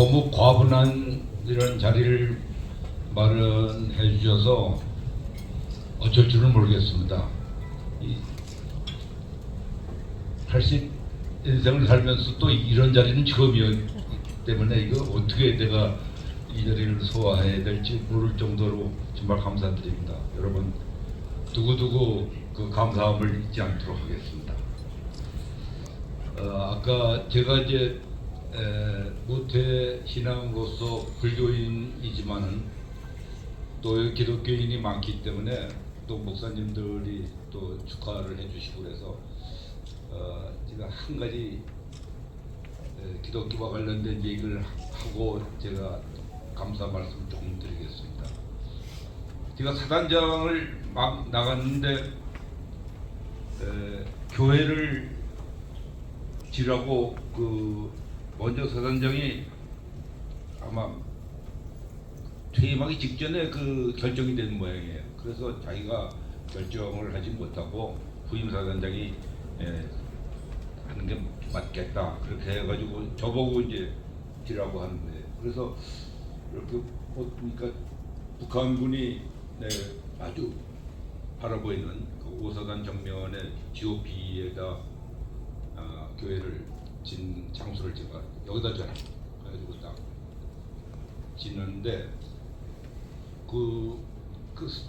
너무 과분한 이런 자리를 마련해 주셔서 어쩔 줄은 모르겠습니다. 이80 인생을 살면서 또 이런 자리는 처음이었기 때문에 이거 어떻게 내가 이 자리를 소화해야 될지 모를 정도로 정말 감사드립니다. 여러분 두고두고 그 감사함을 잊지 않도록 하겠습니다. 어, 아까 제가 이제 에, 모태 신앙으로서 불교인이지만은 또 기독교인이 많기 때문에 또 목사님들이 또 축하를 해주시고 그래서 어, 제가 한 가지 에, 기독교와 관련된 얘기를 하고 제가 감사 말씀 조금 드리겠습니다. 제가 사단장을 막 나갔는데 에, 교회를 지라고 그 먼저 사단장이 아마 퇴임하기 직전에 그 결정이 된 모양이에요. 그래서 자기가 결정을 하지 못하고 부임 사단장이 예, 하는 게 맞겠다 그렇게 해가지고 저보고 이제 지라고 하는 거예요. 그래서 이렇게 보니까 북한군이 네, 아주 바라보이는 그 오사단 정면에 GOP에다 아, 교회를 진 장소를 제가 여기다 줘 그래가지고 딱 짓는데 그, 그 스-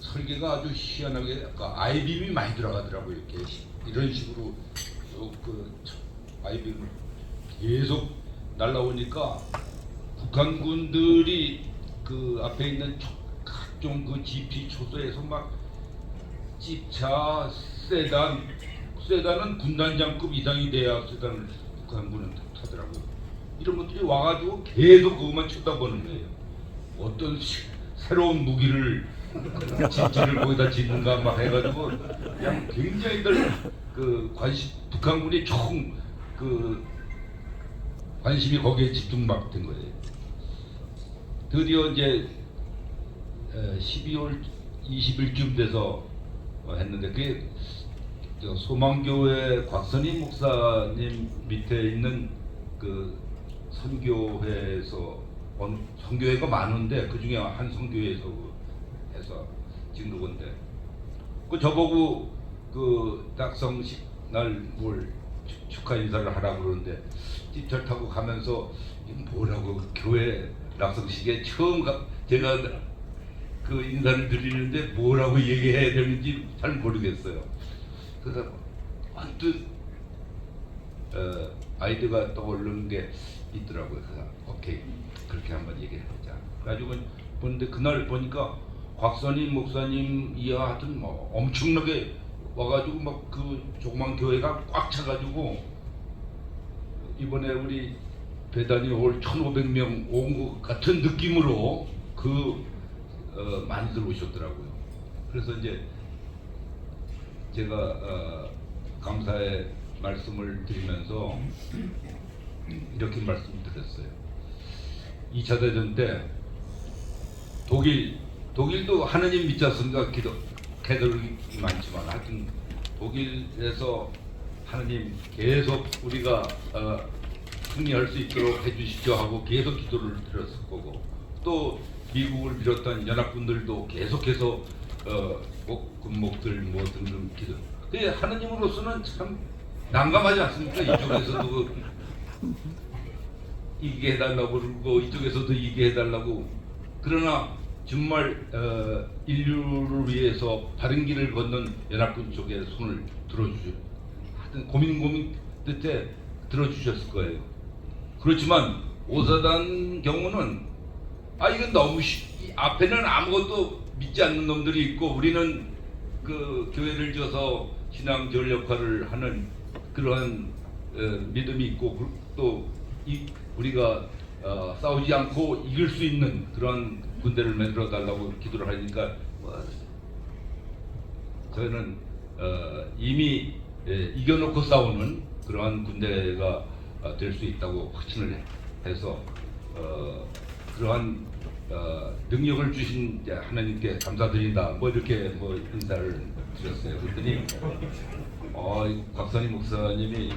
설계가 아주 희한하게 약간 아이빔이 많이 들어가더라고요. 이렇게 이런 식으로 그 아이빔을 계속 날라오니까 북한군들이 그 앞에 있는 초- 각종 그 GP 초소에서 막 집차 세단 세단은 군단장급 이상이 돼야 세단을 북한군은 타더라고요. 이런 것들이 와가지고 계속 그것만 쳐다보는 거예요. 어떤 시- 새로운 무기를 진지를 거기다 짓는가 막 해가지고 그냥 굉장히들 그 관심 북한군이 총그 관심이 거기에 집중막 된 거예요. 드디어 이제 에, 12월 20일쯤 돼서 어, 했는데 그게 저 소망교회 곽선희 목사님 밑에 있는 그 선교회에서 원- 선교회가 많은데 그 중에 한 선교회에서 그 해서 찍는 건데 그 저보고 그 딱성식 날뭘 축하 인사를 하라고 그러는데 뒷철 타고 가면서 뭐라고 교회 낙성식에 처음 가, 제가 그 인사를 드리는데 뭐라고 얘기해야 되는지 잘 모르겠어요. 그래서 언뜻 어, 아이디어가 떠오르는 게 있더라고요. 그래서 오케이 그렇게 한번 얘기해보자. 그래가지고 보는데 그날 보니까 곽선임 목사님 이하 하여튼 뭐 엄청나게 와가지고 막 그 조그만 교회가 꽉 차가지고 이번에 우리 배단이 올 1,500명 온 것 같은 느낌으로 그 어, 많이들 오셨더라고요. 그래서 이제 제가 어, 감사의 말씀을 드리면서 이렇게 말씀드렸어요. 2차 대전 때 독일 독일도 하느님 믿지 않습니까? 기도 캐톨릭이 많지만 하여튼 독일에서 하느님 계속 우리가 어, 승리할 수 있도록 해주시죠 하고 계속 기도를 드렸을 거고 또 미국을 비롯한 연합군들도 계속해서 어, 목, 군목들 뭐 등등 기도. 그 하느님으로서는 참 난감하지 않습니까? 이쪽에서도 그 이게 해달라고 그러고 이쪽에서도 이게 해달라고 그러나 정말 어, 인류를 위해서 바른 길을 걷는 연합군 쪽에 손을 들어주죠. 하여튼 고민 고민 끝에 들어주셨을 거예요. 그렇지만 오사단 경우는 아 이건 너무 쉬, 이 앞에는 아무것도 믿지 않는 놈들이 있고 우리는 그 교회를 져서 신앙절 역할을 하는 그러한 어, 믿음이 있고 그- 또 이, 우리가 어, 싸우지 않고 이길 수 있는 그런 군대를 만들어 달라고 기도를 하니까 뭐, 저는 어, 이미 예, 이겨놓고 싸우는 그러한 군대가 어, 될수 있다고 확신을 해서 어, 그러한 어, 능력을 주신 하나님께 감사드린다. 뭐 이렇게 뭐 인사를 드렸어요. 그랬더니 어, 이 곽선희 목사님이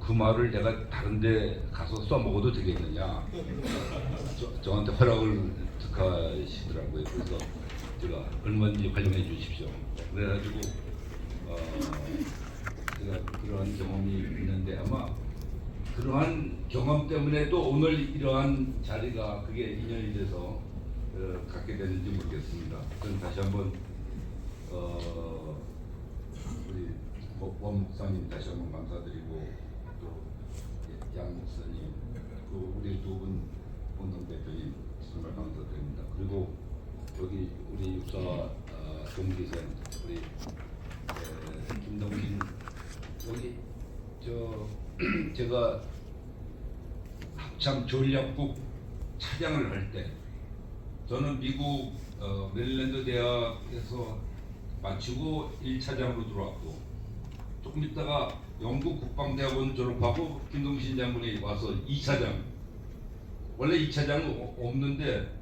그 말을 내가 다른데 가서 써먹어도 되겠느냐 저, 저한테 허락을 특하시더라고요. 그래서 제가 얼마든지 활용해 주십시오. 그래가지고 어, 제가 그러한 경험이 있는데 아마 그러한 경험 때문에도 오늘 이러한 자리가 그게 인연이 돼서 어, 갖게 되는지 모르겠습니다. 저는 다시 한번 어, 우리 뭐, 원 목사님 다시 한번 감사드리고 또 양 목사님 또 우리 두 분 공동 대표님 정말 감사드립니다. 그리고 여기 우리 육사 어, 동기생 우리 에, 김동진 여기 저 제가 합참 전략국 차장을 할 때 저는 미국 어, 메릴랜드 대학에서 마치고 1차장으로 들어왔고 조금 있다가 영국 국방대학원 졸업하고 김동신 장군이 와서 2차장 원래 2차장은 없는데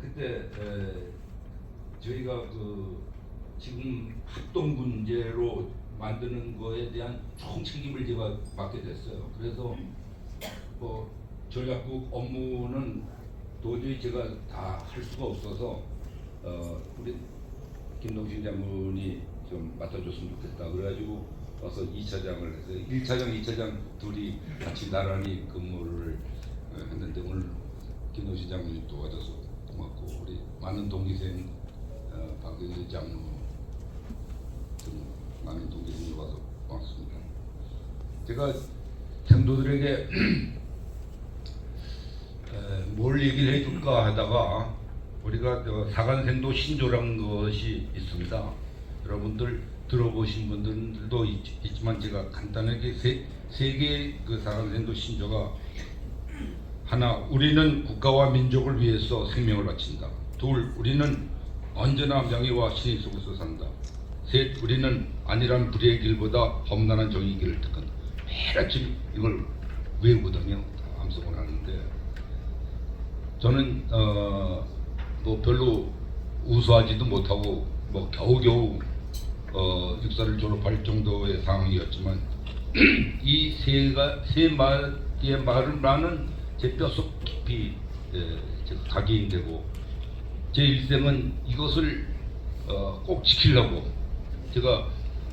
그때 에, 저희가 그 지금 합동 군제로 만드는 거에 대한 총 책임을 제가 맡게 됐어요. 그래서 뭐 전략국 업무는 도저히 제가 다 할 수가 없어서 어, 우리 김동신 장군이 좀 맡아줬으면 좋겠다. 그래가지고 와서 2차장을 해서 1차장, 2차장 둘이 같이 나란히 근무를 어, 했는데 오늘 김동신 장군이 도와줘서 고맙고 우리 많은 동기생 어, 박경희 장로 등 많은 동기생이 와서 고맙습니다. 제가 생도들에게 에, 뭘 얘기를 해줄까 하다가 우리가 저 사관생도 신조라는 것이 있습니다. 여러분들 들어보신 분들도 있, 지만 제가 간단하게 세, 세 개의 그 사관생도 신조가 하나 우리는 국가와 민족을 위해서 생명을 바친다. 둘 우리는 언제나 명예와 신의 속에서 산다. 셋 우리는 안일한 불의의 길보다 험난한 정의 길을 택한다. 매일 아침 이걸 외우거든요. 다 암송을 하는데 저는 어, 뭐 별로 우수하지도 못하고 뭐 겨우겨우 어, 육사를 졸업할 정도의 상황이었지만 이 세가 세 마디의 말을 나는 제 뼛속 깊이 예, 제가 각인되고 제 일생은 이것을 어, 꼭 지키려고 제가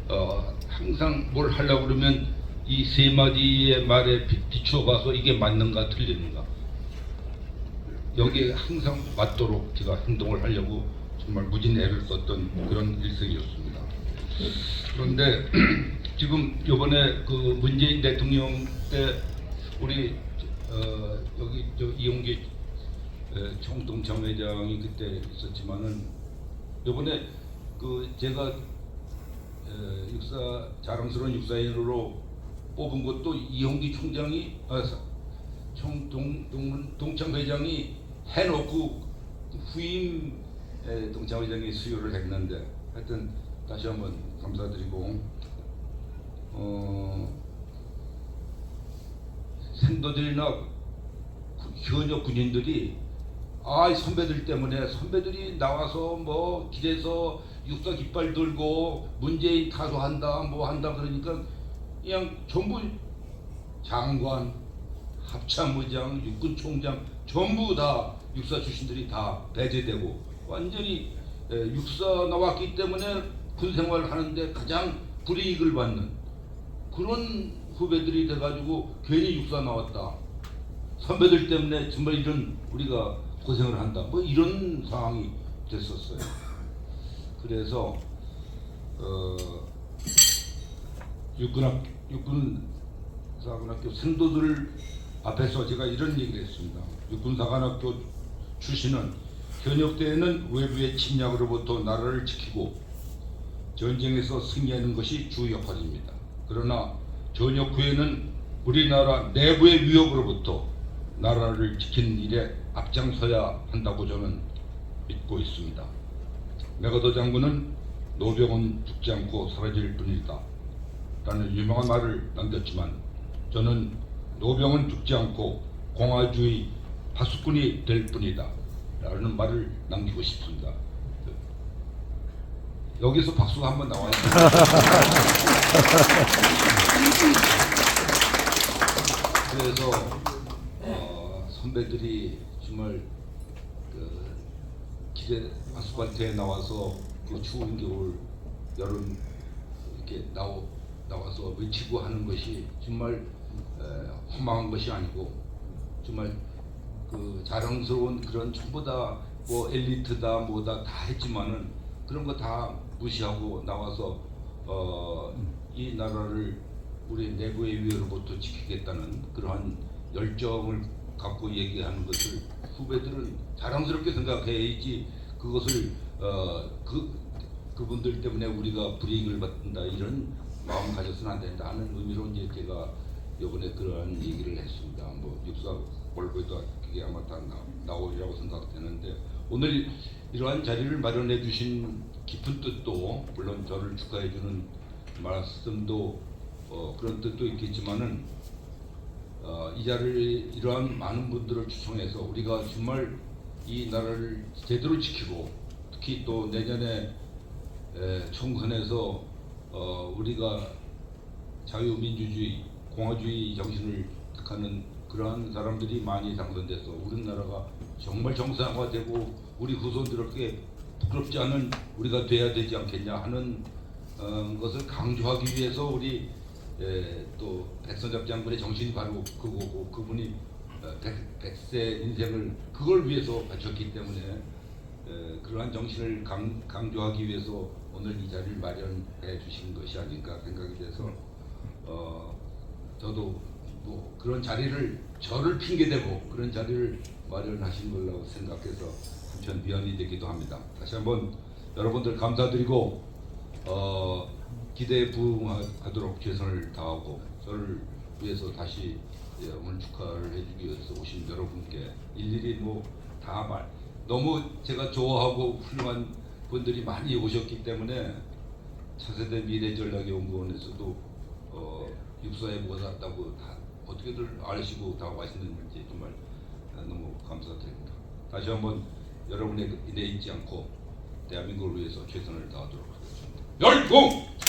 어, 항상 뭘 하려고 그러면 이 세 마디의 말에 비- 비추어 봐서 이게 맞는가 틀리는가 여기에 항상 맞도록 제가 행동을 하려고 정말 무진 애를 썼던 그런 일생이었습니다. 그런데 지금 이번에 그 문재인 대통령 때 우리 어, 여기 저 이용기 에, 총동참 회장이 그때 있었지만은 이번에 그 제가 에, 육사 자랑스러운 육사인으로 뽑은 것도 이용기 총장이 아, 사- 총동 동, 동참 회장이 해놓고 후임 에, 동참 회장이 수요를 했는데 하여튼 다시 한번 감사드리고 어, 생도들이나 구- 현역 군인들이 아, 이 선배들 때문에 선배들이 나와서 뭐 길에서 육사 깃발 들고 문재인 타도한다 뭐 한다 그러니까 그냥 전부 장관, 합참의장, 육군총장 전부 다 육사 출신들이 다 배제되고 완전히 에, 육사 나왔기 때문에 군 생활을 하는데 가장 불이익을 받는 그런 후배들이 돼가지고 괜히 육사 나왔다. 선배들 때문에 정말 이런 우리가 고생을 한다. 뭐 이런 상황이 됐었어요. 그래서 어, 육군학 육군사관학교 생도들 앞에서 제가 이런 얘기를 했습니다. 육군사관학교 출신은 현역 때에는 외부의 침략으로부터 나라를 지키고 전쟁에서 승리하는 것이 주 역할입니다. 그러나 전역 후에는 우리나라 내부의 위협으로부터 나라를 지키는 일에 앞장서야 한다고 저는 믿고 있습니다. 메가더 장군은 노병은 죽지 않고 사라질 뿐이다. 라는 유명한 말을 남겼지만 저는 노병은 죽지 않고 공화주의 파수꾼이 될 뿐이다. 라는 말을 남기고 싶습니다. 여기서 박수가 한번 나와야. 육수에서 어, 선배들이 정말 그 길에 아스팔트에 나와서 그 추운 겨울 여름 이렇게 나오, 나와서 외치고 하는 것이 정말 에, 허망한 것이 아니고 정말 그 자랑스러운 그런 전부 다뭐 엘리트다 뭐다 다 했지만은 그런 거 다 무시하고 나와서 어, 이 나라를 우리 내부의 위협으로부터 지키겠다는 그러한 열정을 갖고 얘기하는 것을 후배들은 자랑스럽게 생각해야지 그것을 어, 그 그분들 때문에 우리가 불이익을 받는다 이런 마음 가져서는 안 된다 하는 의미로 이제 제가 이번에 그러한 얘기를 했습니다. 뭐 육사 월부에도 그게 아마 다 나, 나오리라고 생각되는데 오늘 이러한 자리를 마련해 주신 깊은 뜻도 물론 저를 축하해 주는 말씀도 어, 그런 뜻도 있겠지만은 어, 이 자리를 이러한 많은 분들을 추청해서 우리가 정말 이 나라를 제대로 지키고 특히 또 내년에 에, 총선에서 어, 우리가 자유민주주의, 공화주의 정신을 택하는 그러한 사람들이 많이 당선돼서 우리나라가 정말 정상화되고 우리 후손들에게 부끄럽지 않은 우리가 돼야 되지 않겠냐 하는 어, 것을 강조하기 위해서 우리 에, 또 백선잡 장군의 정신이 바로 그거고 그분이 어, 백, 백세 인생을 그걸 위해서 바쳤기 때문에 에, 그러한 정신을 강, 강조하기 위해서 오늘 이 자리를 마련해 주신 것이 아닌가 생각이 돼서 어, 저도 뭐 그런 자리를 저를 핑계대고 그런 자리를 마련하신 걸로 생각해서 한편 미안이 되기도 합니다. 다시 한번 여러분들 감사드리고 어, 기대에 부응하도록 최선을 다하고 저를 위해서 다시 예, 오늘 축하를 해주기 위해서 오신 여러분께 일일이 뭐 다 말 너무 제가 좋아하고 훌륭한 분들이 많이 오셨기 때문에 차세대 미래전략연구원에서도 어, 육사에 뭐 왔다고 다 어떻게들 아시고 다 와있는지 정말 너무 감사드립니다. 다시 한번 여러분의 인내 잊지 않고 대한민국을 위해서 최선을 다하도록 하겠습니다. 열공!